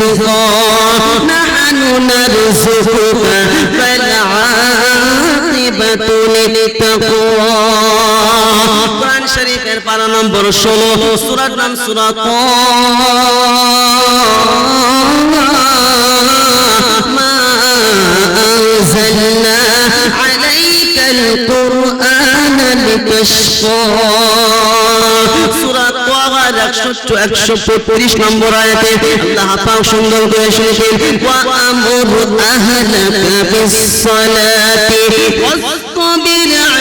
رزقا نحن نرزقك فالعاقبة للتقوى কোরআন শরীফের পারা নম্বর ষোলো সুরার নাম সুরা 135 নম্বর আয়াতে আল্লাহ পাক সুন্দর করে শুনেছেন, ওয়া আহলাকা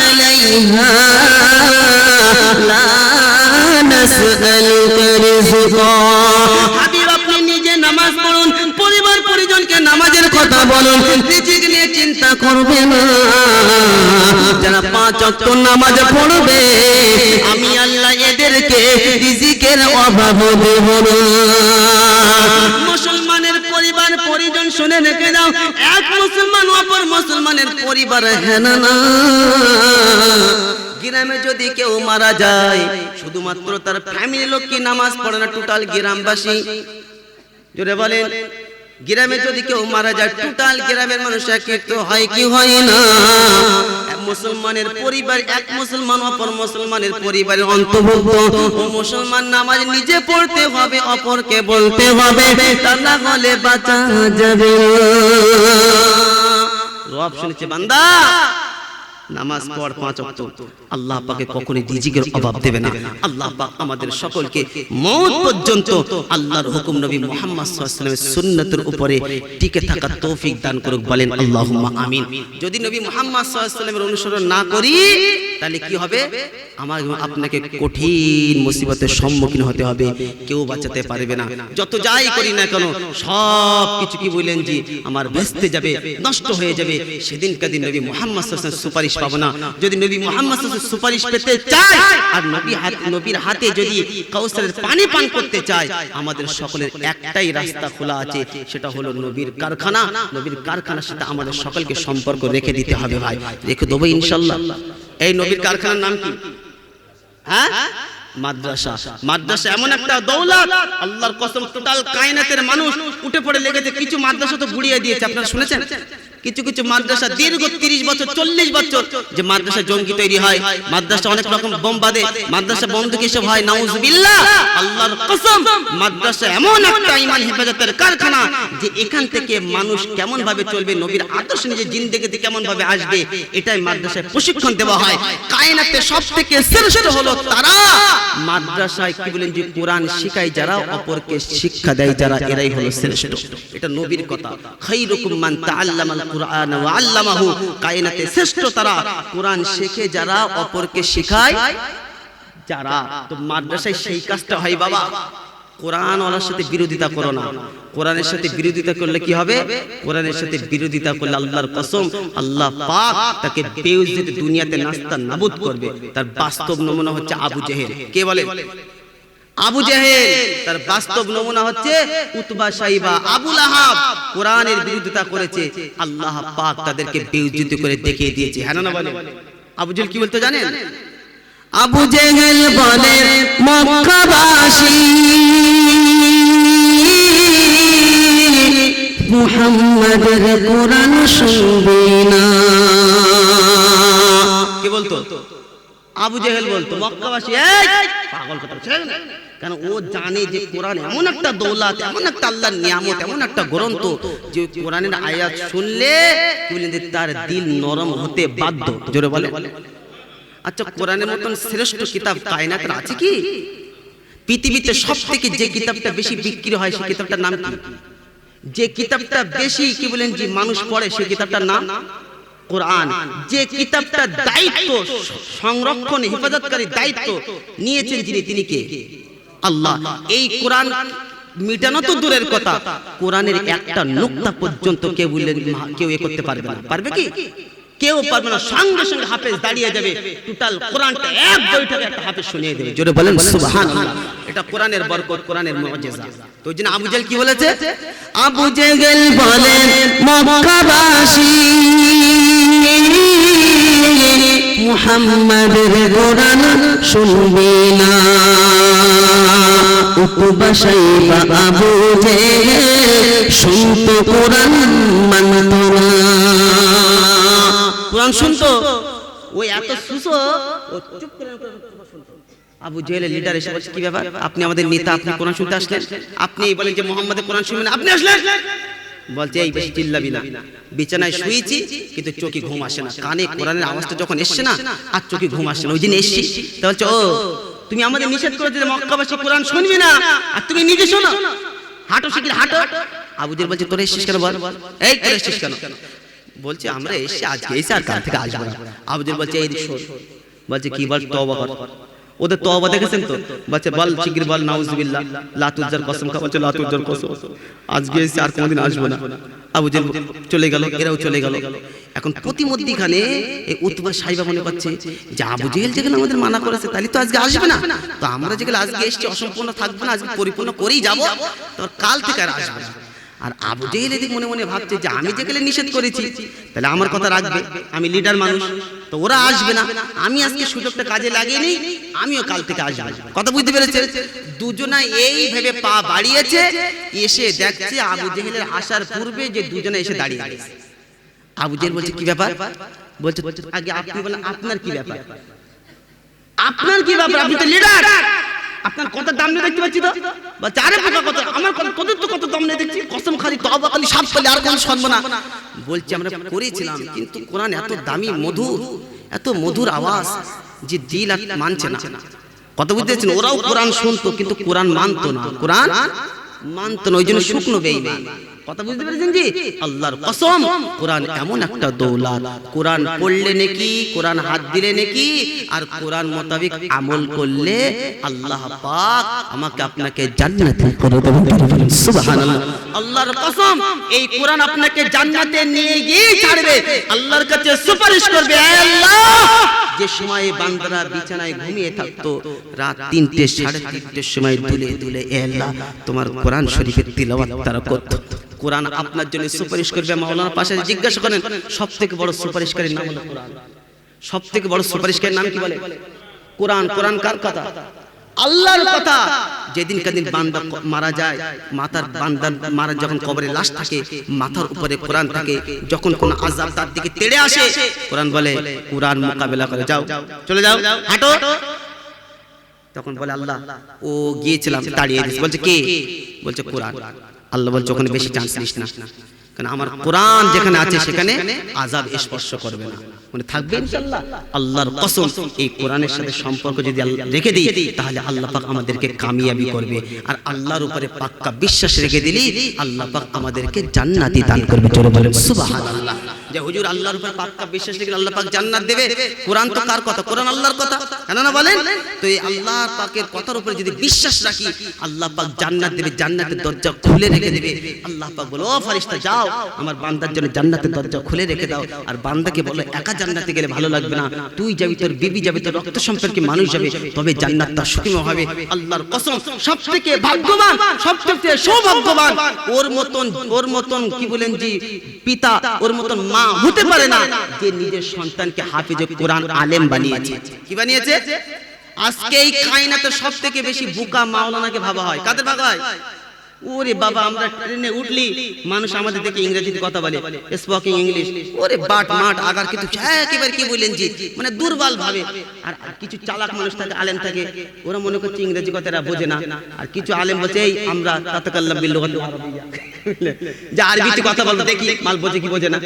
আলাইহা, লা নিজে নামাজ পড়ুন, পরিবার পরিজনকে নামাজের কথা বলুন রিজিক নিয়ে চিন্তা করবে না। যারা নামাজ পড়বে, আমি আল্লাহ এদেরকে রিজিকের অভাব দেব মুসলমানের পরিবার, পরিজন শুনে রেখে দাও, এক মুসলমান অপর মুসলমানের পরিবার হ্যাঁ না। গ্রামে যদি কেউ মারা যায়, শুধুমাত্র তার ফ্যামিলি লোক কি নামাজ পড়ে না টোটাল গ্রামবাসী? জোরে বলেন। গ্রামে যদি কেউ মারা যায় টোটাল গ্রামের মানুষ একত্র হয় কি হয় না? মুসলমানের পরিবার, এক মুসলমান অপর মুসলমানের পরিবারের অন্তর্ভুক্ত। মুসলমান নামাজ নিজে পড়তে হবে, অপরকে বলতে হবে তা না হলে বাঁচা যাবে রব শুনেছে, বান্দা। নামাজ পড় পাঁচ আল্লাহ পাকে কখনোই রিজিকের অভাব দেবে না। আল্লাহ পাক আমাদের সকলকে মৌত পর্যন্ত আল্লাহর হুকুম নবী মুহাম্মদ ওয়াসাল্লামের সুন্নাতের উপরে টিকে থাকার তৌফিক দান করুক বলেন আল্লাহুম্মা আমিন। যদি নবী মুহাম্মদ ওয়াসাল্লামের অনুসরণ না করি তাহলে কি হবে? আমার আপনাকে কঠিন মুসিবতের সম্মুখীন হতে হবে। কেউ বাঁচাতে পারবে না। যত যাই করি না কেন সব কিছু কি বললেন জি। আমার ভেস্তে যাবে নষ্ট হয়ে যাবে সেদিন কাদিন নবী মুহাম্মদ সুপারিশ পাবো না। যদি নবী মুহাম্মদ সুপারিশ পেতে চায় আর নবী হাত নবীর হাতে যদি কাউসারের পানি পান করতে চায় আমাদের সকলের একটাই রাস্তা খোলা আছে সেটা হলো নবীর কারখানা। নবীর কারখানার সাথে আমাদের সকলকে সম্পর্ক রেখে দিতে হবে ভাই। রেখে দেবো ইনশাল্লাহ এই নবীর কারখানার নাম কি? হ্যাঁ? মাদ্রাসা। মাদ্রাসা এমন একটা দৌলত। আল্লাহর কসম টোটাল কায়নাতের মানুষ উঠে পড়ে লেগেছে। কিছু মাদ্রাসা তো গুড়িয়ে দিয়েছে। আপনারা শুনেছেন? কিছু কিছু মাদ্রাসা দীর্ঘ তিরিশ বছর, চল্লিশ বছর যে মাদ্রাসা জঙ্গি তৈরি হয়। মাদ্রাসা অনেক রকম বোম বাঁধে। মাদ্রাসা বন্ধুক এসব হয়, নাউজুবিল্লাহ। আল্লাহর কসম, মাদ্রাসা এমন একটা ইমান হেফাজতের কারখানা যে এখান থেকে মানুষ কেমন ভাবে চলবে, নবীর আদর্শ নিজের জিন্দেগিতে কেমন ভাবে আসবে, এটাই মাদ্রাসায় প্রশিক্ষণ দেওয়া হয়। কায়নাতে সব থেকে শ্রেষ্ঠ হলো তারা। মাদ্রাসায় কি বলেন যে কোরআন শিখায় যারা, অপরকে শিক্ষা দেয় যারা, এরাই হলো শ্রেষ্ঠ। এটা নবীর কথা। খাইরুকুম মান তাআল্লামাল কুরআন ওয়া আল্লামাহু, কায়নাতে শ্রেষ্ঠ তারা। কোরআন শেখে যারা, অপরকে শেখায় যারা। তো মাদ্রাসায় সেই কাজটা হয় বাবা। কোরআন ওয়ালার সাথে বিরোধিতা করো না। কোরআনের সাথে বিরোধিতা করলে কি হবে? কোরআনের সাথে বিরোধিতা করলে আল্লাহর কসম, আল্লাহ পাক তাকে বেউজিত দুনিয়াতে নাস্তা নাবুদ করবে। তার বাস্তব নমুনা হচ্ছে আবু জেহেল। কে বলে? আবু জেহেল তার বাস্তব নমুনা হচ্ছে উতবা সাইবা আবুল আহাব কোরআনের বিরোধিতা করেছে আল্লাহ পাক তাদেরকে বেউজিত করে দেখিয়ে দিয়েছে। হ্যাঁ না বলে আবু জেহেল কি বলতে জানেন? আবু জেহেল বলে মক্কাবাসী। মুহাম্মাদের কোরআন শুনবে না। কে বলতো? আবু জেহেল বলতো, মক্কাবাসী পাগল কথা বলছে কারণ ও জানে যে কোরআন এমন একটা দৌলাত, এমন একটা আল্লাহর নিয়ামত, এমন একটা গ্রন্থ যে কোরআনের আয়াত শুনলে তার দিল নরম হতে বাধ্য, জোরে বলে। আচ্ছা কোরআনের মতন শ্রেষ্ঠ কিতাব কায়নাতের আছে কি? পৃথিবীতে সব থেকে যে কিতাবটা বেশি বিক্রি হয় সেই কিতাবটার নাম কি? যে কিতাবটা বেশি, কি বলেন যে মানুষ পড়ে সেই কিতাবটার নাম? কোরআন, যে কিতাবটা দায়িত্ব, সংরক্ষণ, হেফাজতকারী দায়িত্ব নিয়েছেন যিনি, তিনি কে? আল্লাহ। এই কোরআন মিটানো তো দূরের কথা। কোরআনের একটা নুক্তা পর্যন্ত কেউ বললেন কেউ এ করতে পারবে না। পারবে কি? কেউ পারবে না। সঙ্গে সঙ্গে হাফেজ দাঁড়িয়ে যাবে। টোটাল কোরআনটা এক বৈঠকে একটা হাফেজ শুনিয়ে দেবে। জোরে বলেন, সুবহানাল্লাহ। এটা কোরআনের বরকত, কোরআনের মুআজিজা তো ওই আবু জেহেল কি বলেছে? আবু জেহেল বলে, মক্কাবাসী। মুহাম্মাদের কোরআন শুনবে না। উতবা সাইবা আবু শুনতো কোরআন মানত না। কোরআন শুনতো? ওই এত সুসো ও চুপ করে শুনতো। আবু জেহেলের লিডার এসে বলছে কি ব্যাপার? আপনি আমাদের নেতা আপনি কোরআন শুনতে আসলেন? আপনি বলেন যে মোহাম্মদের কোরআন শুনবেন আপনি আসলেন। বলছে, এই বেশি চিল্লাবি না। বিছানায় শুয়েছি, কিন্তু চোখে ঘুম আসে না। কানে কোরআনের আওয়াজটা যখন এসছে না, আর চোখে ঘুম আসছে না। ওই দিন এসছি। তা বলছে, ও, তুমি আমাদের নিষেধ করেছ যে মক্কাবাসী কোরআন শুনবি না। আর তুমি নিজে শোনো। হাঁটো শিখির হাঁটো। আবুদের বলছে, তোরা এসছিস কেন বল? এই, তোরা এসছিস কেন? বলছে, আমরা এসছি, আজকে এসে আর কাল থেকে আসব না। আবুজের বলছে, এই শোন। বলছে, কি বল? তওবা কর। ওদের তওবা দেখেছেন তো? বাচ্চা বল শিগগির বল নাউজুবিল্লাহ লাতুজ্জার কসম খা বলছে লাতুজ্জার কসম আজকে এসে আর কোনোদিন আসব না। আবু জেল চলে গেল এরাও চলে গেল। এখন প্রতিমধ্যিখানে এই উতবা সাইবা মনে করছে যে আবু জেহেল যেখানে আমাদের মানা করেছে তাহলে তো আজকে আসবে না। তো আমরা যেগুলো আজকে এসছি অসম্পূর্ণ থাকব না আজকে পরিপূর্ণ করেই যাব। তো কাল থেকে আর আসবে না। আর আবু জেহেল এদিক মনে মনে ভাবছে যে আমি যেগুলো নিষেধ করেছি তাহলে আমার কথা রাখবে আমি লিডার মানুষ। তো ওরা আসবে না। আমি আজকে সুযোগটা কাজে লাগিয়ে নিই। আমিও কাল থেকে আসব। কথা বুঝতে পেরেছে দুজনা এই ভেবে পা বাড়িয়েছে এসে দেখছে আবু জেহেলের আসার পূর্বে যে দুজনে এসে দাঁড়িয়ে আছে আবু জেহেল বলছে কি ব্যাপার? বলছে আগে আপনি বলেন আপনার কি ব্যাপার? আপনার কি ব্যাপার? আপনি তো লিডার আপনার কত দাম নিয়ে দেখতে পাচ্ছি তো? চারে পোকা কত? আমার কত তো কত দাম নিয়ে দেখছি? কসম খালি তবা খালি, সাপ খালি, আর কোন শুনব না। বলছি, আমরা করেছিলাম, কিন্তু কোরআন এত দামি, মধুর, এত মধুর আওয়াজ যে দিল আর মানছে না। কত বুঝতে ওরাও কোরআন শুনতো, কিন্তু কোরআন মানতো না। কোরআন মানতো না, ওই জন্য শুকনো বেইমান কথা বুঝতে পেরেছেন জি? আল্লাহর কসম, কোরআন এমন একটা দৌলত। কোরআন পড়লে নাকি, কোরআন হাত দিলে নাকি, আর কোরআন মোতাবেক আমল করলে আল্লাহ পাক আমাকে আপনাকে জান্নাতে করে দেবেন। সুবহানাল্লাহ। আল্লাহর কসম, এই কোরআন আপনাকে জান্নাতে নিয়ে গিয়ে ছাড়বে। আল্লাহর কাছে সুপারিশ করবে আল্লাহ! যে সময়ে বান্দারা বিছানায় ঘুমিয়ে থাকতো, রাত তিনটে, সাড়ে তিনটের সময় দুলে দুলে, এ আল্লাহ, তোমার কোরআন শরীফের তিলাওয়াত তারা করতো কোরআন আপনার জন্য সুপারিশ করবে। মাওলানা পাশে জিজ্ঞাসা করেন সব থেকে বড় সুপারিশকারীর নাম হলো কোরআন। সব থেকে বড় সুপারিশকারীর নাম কি বলে? কোরআন কোরআন কার কথা? আল্লাহর কথা। যেদিন কাদিন বান্দা মারা যায়, মাতার বান্দা মারা যখন কবরে লাশ থাকে, মাথার উপরে কোরআন থাকে, যখন কোন আযাব তার দিকে তেড়ে আসে, কোরআন বলে, কোরআন মোকাবেলা করে, যাও, চলে যাও, হাঁটো। তখন বলে, আল্লাহ, ও গিয়েছিলাম, দাঁড়িয়ে বলছে, কে? বলছে, কোরআন। আল্লাহ বলছে ওখানে বেশি চান্স নিস না। কারণ আমার কোরআন যেখানে আছে, সেখানে আজাব স্পর্শ করবে না। মানে থাকবে ইনশাআল্লাহ। আল্লাহর কসম, এই কোরআনের সাথে সম্পর্ক যদি রেখে দিই, তাহলে আল্লাহ পাক আমাদেরকে কামিয়াবি করবে। আর আল্লাহর উপরে পাক্কা বিশ্বাস রেখে দিলি আল্লাহ পাক আমাদেরকে জান্নাতি দান করবে। জোরে বলেন, সুবহানাল্লাহ। যে হুজুর আল্লাহর উপরে পাক্কা বিশ্বাস রেখে আল্লাহ পাক জান্নাত দেবে? কোরআন তো কার কথা? কোরআন আল্লাহর কথা। কেন না বলেন? তো এই আল্লাহ পাকের কথার উপরে যদি বিশ্বাস রাখি, আল্লাহ পাক জান্নাত দেবে, জান্নাতের দরজা খুলে রেখে দেবে। আল্লাহ পাক বলে, ও ফারিস্তা যাও, আমার বান্দার জন্য জান্নাতের দরজা খুলে রেখে দাও। আর বান্দাকে বলো, একা জান্নাতে গেলে ভালো লাগবে না। তুই যাবি, তোর বিবি যাবে, তোর রক্ত সম্পর্কে মানুষ যাবে, তবে জান্নাতটা সুখীময় হবে। আল্লাহর কসম সব থেকে ভাগ্যবান সব থেকে সৌভাগ্যবান, ওর মতন ওর মতন, কি বলেন জি, পিতা, ওর মতন মা হতে পারে না। যে নিজের সন্তানকে হাফিজে কোরআন আলেম বানিয়েছে। কি বানিয়েছে? আজকে এই কায়নাতে সব থেকে বেশি বুকা মাওলানাকে ভাবা হয়। কাদের ভাবা হয়? ওরে বাবা, আমরা ট্রেনে উঠলি, মানুষ আমাদের দেখে ইংরেজিতে কথা বলে স্পোকিং ইংলিশ ওরে বাট মাট, আগার কিছু একেবারে কি বললেন জি মানে দুর্বল ভাবে। আর কিছু চালাক মানুষ থাকে, আলেম থাকে, ওরা মনে করছে ইংরেজি কথাটা বোঝে না। আর কিছু আলেম বলছে, এই, আমরা তাতাকাল্লাম বিল লুগাতিল আরাবিয়্যা যে আরবিতে কথা বলতে দেখি মাল বোঝে কি বোঝে না।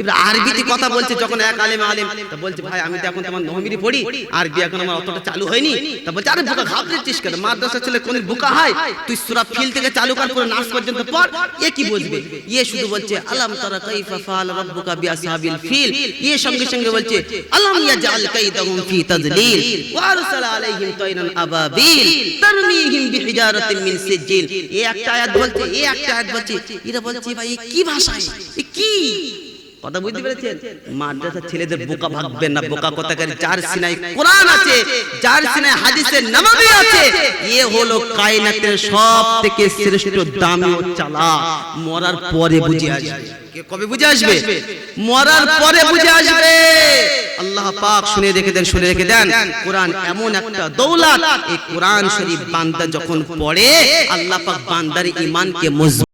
এবার আরবিতে কথা বলছে যখন এক আলেম আলেম তা বলছে ভাই আমি তো এখন তোমার নহমিরি পড়ি আরবি এখন আমার অতটা চালু হয়নি। তা বলছে আরে বোকা ঘাবড়েছিস কেন? মাদ্রাসা ছেলে কোন বোকা হয়? তুই সূরা ফিল থেকে চালু কর পুরো নাস পর্যন্ত পড় এ কি বুঝবে? ইয়ে শুধু বলছে আলাম তারা কাইফা ফাআল রাব্বুকা বিআসহাবিল ফিল। ইয়ে সঙ্গে সঙ্গে বলছে আলাম ইয়াজআল কাইদাহুম ফি তাজলিল। ওয়া আরসালা আলাইহিম তায়রান আবাবিল তারমিহিম বিহিজারাতিন মিন সিজিল এই একটা আয়াত বলছে এই একটা আয়াত বলছে এরা বলছে ভাই কি ভাষা এ কি? কথা বুঝতে পেরেছেন? মাদ্রাসা ছেলেদের বোকা ভাববেন না, বোকা সিনাই কোরআন আছে সিনাই হাদিসের নামাবি আছে, এ হলো কায়নাতের সব থেকে শ্রেষ্ঠ দামি ও চালা মরার পরে বুঝে আসবে। কবে বুঝে আসবে? মরার পরে বুঝে আসবে। আল্লাহ পাক শুনে রেখে দেন, শুনে রেখে দেন। কোরআন এমন একটা দৌলত, এই কোরআন শরীফ বান্দা যখন পড়ে, আল্লাহ পাক বান্দার মজবুত